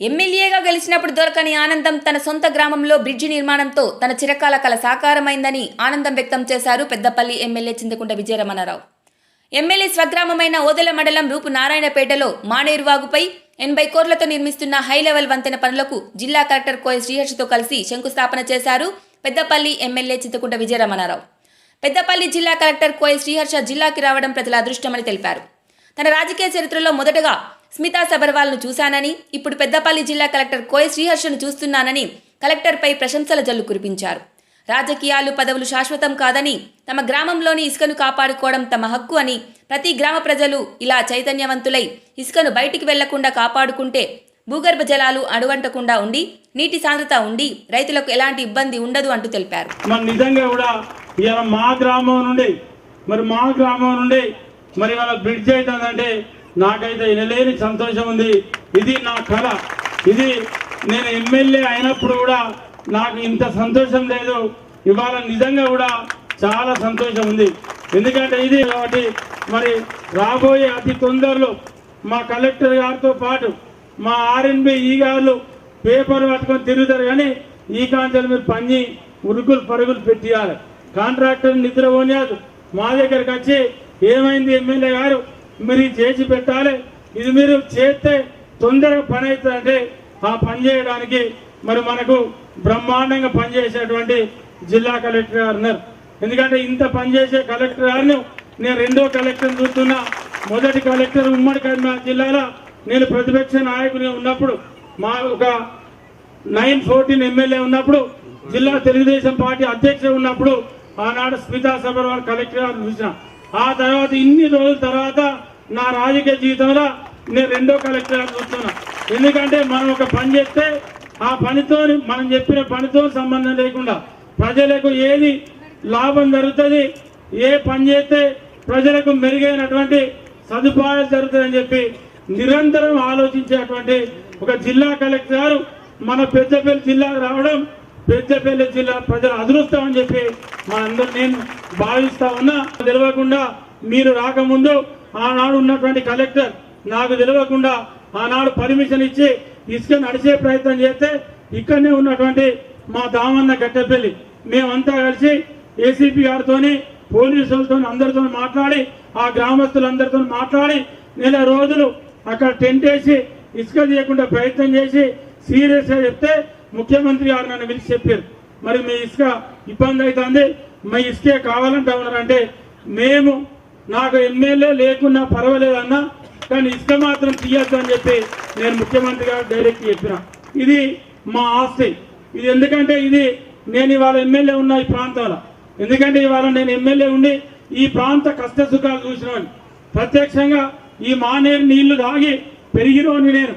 ఎమ్మెల్యేగా గెలిచినప్పుడు దొరకని ఆనందం తన సొంత గ్రామంలో బ్రిడ్జి నిర్మాణంతో తన చిరకాల కల సాకారమైందని ఆనందం వ్యక్తం చేశారు పెద్దపల్లి ఎమ్మెల్యే చింతకుంట విజయరమణారావు. ఎమ్మెల్యే స్వగ్రామమైన ఓదెల మండలం రూపు నారాయణపేటలో మానేరువాగుపై ఎనభై కోట్లతో నిర్మిస్తున్న హై లెవెల్ వంతెన పనులకు జిల్లా కలెక్టర్ కోయ శ్రీహర్షతో కలిసి శంకుస్థాపన చేశారు పెద్దపల్లి ఎమ్మెల్యే చింతకుంట విజయరమణారావు. పెద్దపల్లి జిల్లా కలెక్టర్ కోయ శ్రీహర్ష జిల్లాకి రావడం ప్రజల అదృష్టమని తెలిపారు. తన రాజకీయ చరిత్రలో మొదటగా స్మితా సబర్వాల్ను చూశానని ఇప్పుడు పెద్దపల్లి జిల్లా కలెక్టర్ కోయ శ్రీహర్షను చూస్తున్నానని కలెక్టర్పై ప్రశంసల జల్లు కురిపించారు. రాజకీయాలు పదవులు శాశ్వతం కాదని తమ గ్రామంలోని ఇసుకను కాపాడుకోవడం తమ హక్కు అని ప్రతి గ్రామ ప్రజలు ఇలా చైతన్యవంతులై ఇసుకను బయటికి వెళ్ళకుండా కాపాడుకుంటే భూగర్భ జలాలు అడుగంటకుండా ఉండి నీటి సాంద్రత ఉండి రైతులకు ఎలాంటి ఇబ్బంది ఉండదు అంటూ తెలిపారు. నిజంగా కూడా మా గ్రామం నుండి మరి మా గ్రామం నుండి మరి వాళ్ళ బ్రిడ్జ్ అవుతుందంటే నాకైతే వినలేని సంతోషం ఉంది. ఇది నా కళ. ఇది నేను ఎమ్మెల్యే అయినప్పుడు కూడా నాకు ఇంత సంతోషం లేదు. ఇవాళ నిజంగా కూడా చాలా సంతోషం ఉంది. ఎందుకంటే ఇది కాబట్టి మరి రాబోయే అతి తొందరలో మా కలెక్టర్ గారితో పాటు మా ఆర్ఎన్బి ఈ గారు పేపర్ పట్టుకొని తిరుగుతారు కానీ ఈ కాంచెలు మీరు పని ఉరుకులు పరుగులు పెట్టియాలి. కాంట్రాక్టర్ నిద్ర పోనియాదు మా దగ్గరకు వచ్చి ఏమైంది ఎమ్మెల్యే గారు? మీరు చేసి పెట్టాలి. ఇది మీరు చేస్తే తొందరగా పని అవుతుందంటే ఆ పని చేయడానికి మరి మనకు బ్రహ్మాండంగా పనిచేసేటువంటి జిల్లా కలెక్టర్ గారు ఉన్నారు. ఎందుకంటే ఇంత పనిచేసే కలెక్టర్ గారిని నేను రెండో కలెక్టర్ చూస్తున్నా. మొదటి కలెక్టర్ ఉమ్మడి కరీంనగర్ జిల్లాలో నేను ప్రతిపక్ష నాయకుని ఉన్నప్పుడు మా ఒక నైన్ ఫోర్టీన్ ఎమ్మెల్యే ఉన్నప్పుడు జిల్లా తెలుగుదేశం పార్టీ అధ్యక్షుడు ఉన్నప్పుడు ఆనాడు స్మితా సబర్వాల్ కలెక్టర్ గారు చూసినా. ఆ తర్వాత ఇన్ని రోజుల తర్వాత నా రాజకీయ జీవితంలో నేను రెండో కలెక్టర్ చూస్తున్నా ఎందుకంటే మనం ఒక పని చేస్తే ఆ పనితో మనం చెప్పిన పనితో సంబంధం లేకుండా ప్రజలకు ఏది లాభం జరుగుతుంది ఏ పని చేస్తే ప్రజలకు మెరుగైనటువంటి సదుపాయాలు జరుగుతుందని చెప్పి నిరంతరం ఆలోచించేటువంటి ఒక జిల్లా కలెక్టర్ గారు మన పెద్దపల్లి జిల్లాకు రావడం పెద్దపల్లి జిల్లా ప్రజలు అదృష్టం అని చెప్పి మనందరూ నేను భావిస్తా ఉన్నా. తెలియకుండా మీరు రాకముందు ఆనాడు ఉన్నటువంటి కలెక్టర్ నాకు తెలియకుండా ఆనాడు పర్మిషన్ ఇచ్చి ఇసుక నడిచే ప్రయత్నం చేస్తే ఇక్కడనే ఉన్నటువంటి మా దామన్న గట్టపల్లి. మేమంతా కలిసి ఏసీపీ గారితోని పోలీసులతో అందరితో మాట్లాడి ఆ గ్రామస్తులందరితో మాట్లాడి నెల రోజులు అక్కడ టెంట్ వేసి ఇసుక చేయకుండా ప్రయత్నం చేసి సీరియస్గా చెప్తే ముఖ్యమంత్రి గారు నన్ను పిలిచి చెప్పారు. మరి మీ ఇసుక ఇబ్బంది అవుతుంది. మీ ఇసుకే కావాలంటా ఉన్నారంటే మేము నాకు ఎమ్మెల్యే లేకున్నా పర్వాలేదన్నా కానీ ఇసుక మాత్రం తీయద్దు అని చెప్పి నేను ముఖ్యమంత్రి గారు డైరెక్ట్ చెప్పిన. ఇది మా ఆస్తి. ఇది ఎందుకంటే ఇది నేను ఇవాళ ఎమ్మెల్యే ఉన్న ఈ ప్రాంతంలో. ఎందుకంటే ఇవాళ నేను ఎమ్మెల్యే ఉండి ఈ ప్రాంత కష్ట సుఖాలు చూసినవాడిని ప్రత్యక్షంగా ఈ మానేరు నీళ్ళు తాగి పెరిగిరోని నేను.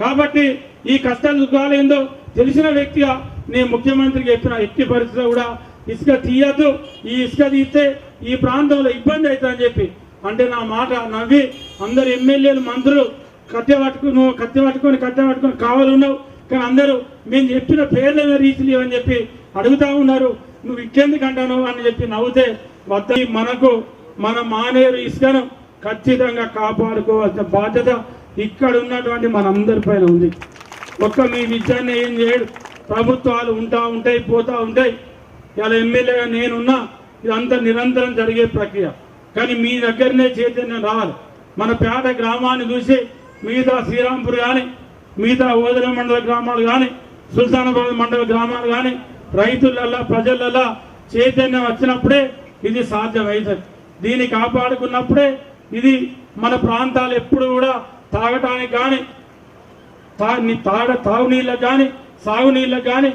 కాబట్టి ఈ కష్ట సుఖాలు ఏందో తెలిసిన వ్యక్తిగా నేను ముఖ్యమంత్రికి చెప్పిన ఎట్టి పరిస్థితిలో కూడా ఇసుక తీయద్దు ఈ ఇసుక తీస్తే ఈ ప్రాంతంలో ఇబ్బంది అవుతుందని చెప్పి. అంటే నా మాట నవ్వి అందరు ఎమ్మెల్యేలు మంత్రులు కట్టె పట్టుకుని నువ్వు కట్టె పట్టుకొని కట్టె పట్టుకొని కావాలన్నావు కానీ అందరూ మేము చెప్పిన పేర్లైన రీతిలు అని చెప్పి అడుగుతా ఉన్నారు. నువ్వు ఇచ్చేందుకు అంటాను అని చెప్పి నవ్వుతే వద్ద మనకు మన మానేరు ఇసుకను ఖచ్చితంగా కాపాడుకోవాల్సిన బాధ్యత ఇక్కడ ఉన్నటువంటి మనందరి పైన ఉంది. ఒక్క మీ విద్యాన్ని ఏం చేయడు. ప్రభుత్వాలు ఉంటా ఉంటాయి పోతా ఉంటాయి. ఇలా ఎమ్మెల్యేగా నేనున్నా ఇదంతా నిరంతరం జరిగే ప్రక్రియ. కానీ మీ దగ్గరనే చైతన్యం రావాలి. మన పేద గ్రామాన్ని చూసి మిగతా శ్రీరాంపూర్ కానీ మిగతా ఓదల మండల గ్రామాలు కానీ సుల్తానాబాద్ మండల గ్రామాలు కానీ రైతులల్లా ప్రజలల్లా చైతన్యం వచ్చినప్పుడే ఇది సాధ్యమవుతుంది. దీన్ని కాపాడుకున్నప్పుడే ఇది మన ప్రాంతాలు ఎప్పుడు కూడా తాగటానికి కానీ తా తాడ తాగ కానీ సాగునీళ్ళకి కానీ